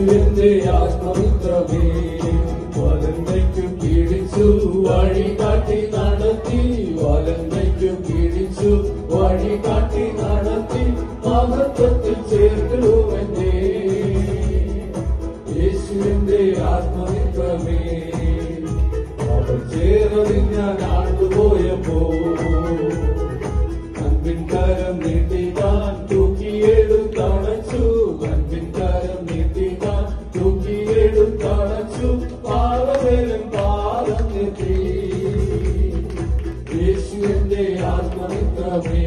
ആത്മമിത്രമേ വലന്തയ്ക്കു പീഡിച്ചു വഴി കാട്ടി നടത്തി വലന്തയ്ക്കു പീഡിച്ചു വഴി കാട്ടി നടത്തി മഹത്വത്തിൽ ചേർത്തിടുമെന്നേ നിർത്തി യേശുവിന്റെ ആത്മമിത്രമേ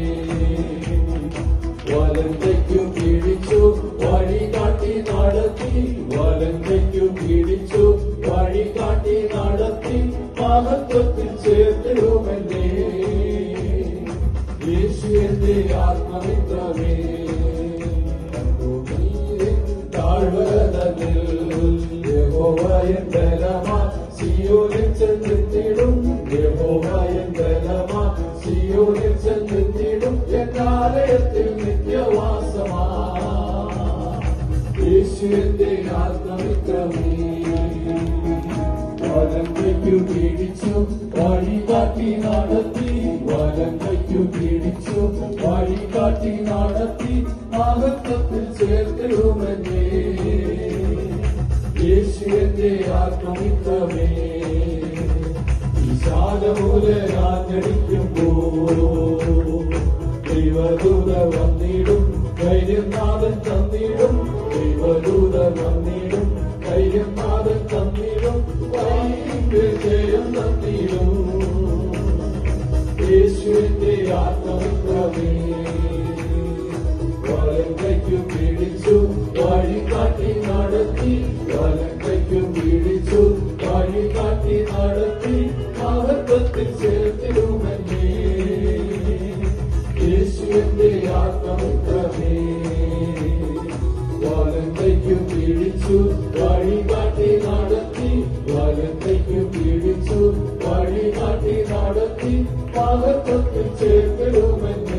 വലന്തയ്ക്കു പീഡിച്ചു വഴി കാട്ടി നടത്തി വലന്തയ്ക്കു പീഡിച്ചു വഴി കാട്ടി നടത്തി മഹത്വത്തിൽ ചേർത്തിടുമെന്നേ. യേശുവിന്റെ ആത്മമിത്രമേ താഴ്വരതനിൽ യഹോവയൻ ബലമാ സിയോനിൽ സിയോനിൽ ചെന്നെത്തിടും എന്നാലയത്തിൽ നിത്യവാസമാ. യേശുവിന്റെ ആത്മമിത്രമേ വലങ്കയ്ക്കു പീഡിച്ചു വഴി കാട്ടി നടത്തി. വലങ്കയ്ക്കു പീഡിച്ചു വഴി കാട്ടി നടത്തി. മഹത്വത്തിൽ ചേർത്തിടുമെന്നേ. യേശുവിന്റെ ആത്മമിത്രമേ വിശാലമൂലരാഞ്ഞടിക്കുമ്പോ ദൈവദൂത ധൈര്യനാഥൻ തന്നിടും ദൈവദൂത വന്നിടും പാദം തന്നിടും ജയം തന്നിടും. യേശുവിന്റെ ആത്മമിത്രമേ വലങ്കയ്ക്കു പീഡിച്ചു വഴി കാട്ടി നടത്തി വലങ്കയ്ക്കു പീഡിച്ചു വഴി കാട്ടി നടത്തി മഹത്വത്തിൽ ചേർത്തിടുമെന്നേ. യേശുവിന്റെ ആത്മമിത്രമേ ആകെ പത്തിൽ ചേർത്തിടുമെന്ന്